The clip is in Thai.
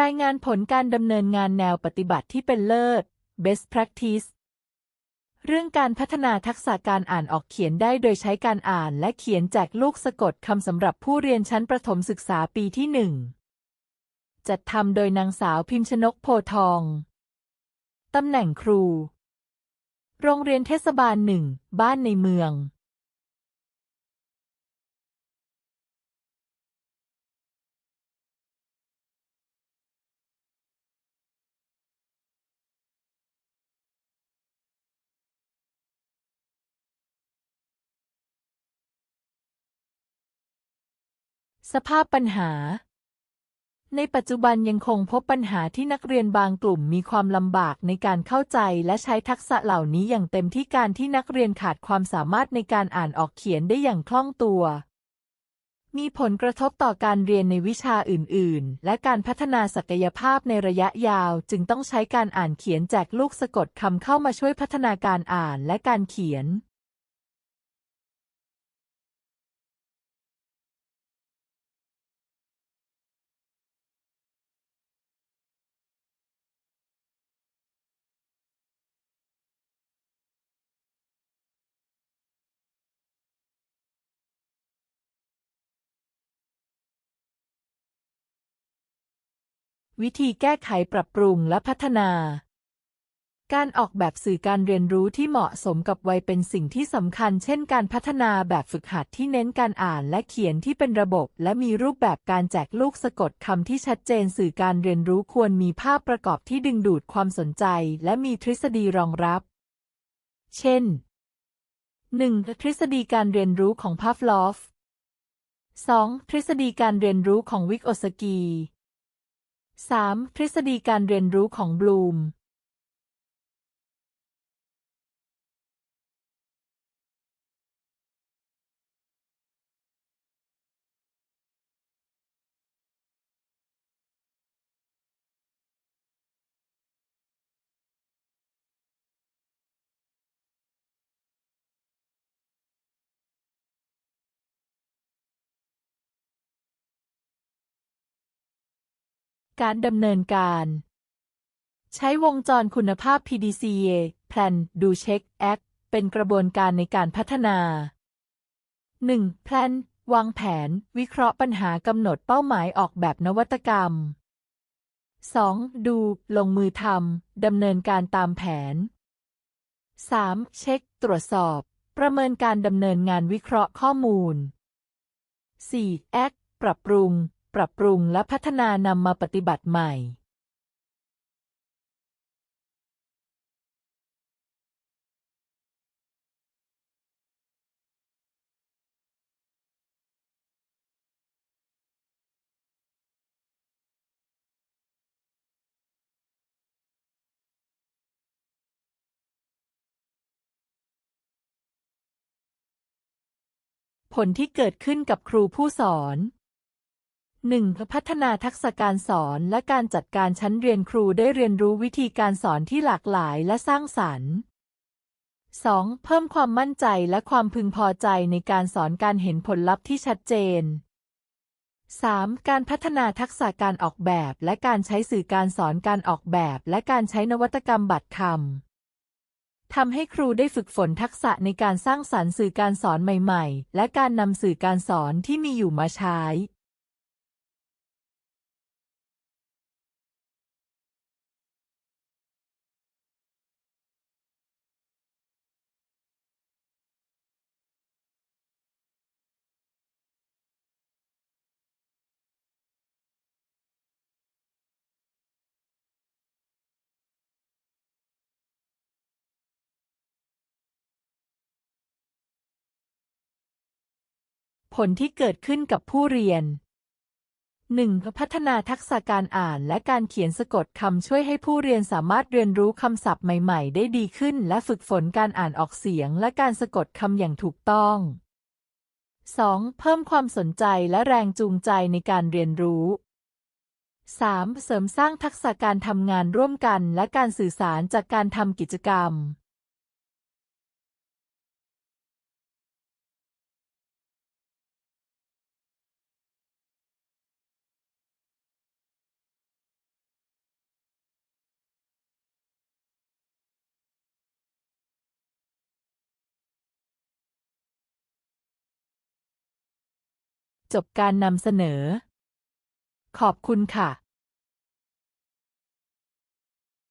รายงานผลการดำเนินงานแนวปฏิบัติที่เป็นเลิศ best practice เรื่องการพัฒนาทักษะการอ่านออกเขียนได้โดยใช้การอ่านและเขียนแจกลูกสะกดคำสำหรับผู้เรียนชั้นประถมศึกษาปีที่หนึ่งจัดทำโดยนางสาวพิมชนกโพทอง ตำแหน่งครู โรงเรียนเทศบาลหนึ่ง บ้านในเมือง สภาพปัญหา ในปัจจุบันยังคงพบปัญหาที่นักเรียนบางกลุ่มมีความลำบากในการเข้าใจและใช้ทักษะเหล่านี้อย่างเต็มที่การที่นักเรียนขาดความสามารถในการอ่านออกเขียนได้อย่างคล่องตัว มีผลกระทบต่อการเรียนในวิชาอื่น ๆ และการพัฒนาศักยภาพในระยะยาว จึงต้องใช้การอ่านเขียนแจกลูกสะกดคำเข้ามาช่วยพัฒนาการอ่านและการเขียน วิธีแก้ไขปรับปรุงและพัฒนา การออกแบบสื่อการเรียนรู้ที่เหมาะสมกับวัยเป็นสิ่งที่สำคัญ เช่น การพัฒนาแบบฝึกหัดที่เน้นการอ่านและเขียนที่เป็นระบบ และมีรูปแบบการแจกลูกสะกดคำที่ชัดเจนสื่อการเรียนรู้ควรมีภาพประกอบที่ดึงดูดความสนใจ และมีทฤษฎีรองรับ เช่น 1. ทฤษฎีการเรียนรู้ของพาฟลอฟ 2. ทฤษฎีการเรียนรู้ของวิกโอสกี 3. ทฤษฎีการเรียนรู้ของบลูม การดำเนินการ ใช้วงจรคุณภาพ PDCA Plan Do Check Act เป็นกระบวนการในการพัฒนา 1. Plan วางแผน วิเคราะห์ปัญหากำหนดเป้าหมายออกแบบนวัตกรรม 2. ดู ลงมือทำดำเนินการตามแผน 3. เช็ค ตรวจสอบ ประเมินการดำเนินงานวิเคราะห์ข้อมูล 4. Act ปรับปรุง ปรับปรุงและพัฒนานำมาปฏิบัติใหม่ผลที่เกิดขึ้นกับครูผู้สอน 1. พัฒนาทักษะการสอนและการจัดการชั้นเรียนครูได้เรียนรู้วิธีการสอนที่หลากหลายและสร้างสรรค์ 2. เพิ่มความมั่นใจและความพึงพอใจในการสอนการเห็นผลลัพธ์ที่ชัดเจน 3. การพัฒนาทักษะการออกแบบและการใช้สื่อการสอนการออกแบบและการใช้นวัตกรรมบัตรคำทำให้ครูได้ฝึกฝนทักษะในการสร้างสรรค์สื่อการสอนใหม่ ๆ และการนำสื่อการสอนที่มีอยู่มาใช้ ผลที่เกิดขึ้นกับผู้เรียน 1. พัฒนาทักษะการอ่านและการเขียนสะกดคำช่วยให้ผู้เรียนสามารถเรียนรู้คำศัพท์ใหม่ๆ ได้ดีขึ้น และฝึกฝนการอ่านออกเสียงและการสะกดคำอย่างถูกต้อง 2. เพิ่มความสนใจและแรงจูงใจในการเรียนรู้ 3. เสริมสร้างทักษะการทำงานร่วมกันและการสื่อสารจากการทำกิจกรรม จบการนำเสนอ ขอบคุณค่ะ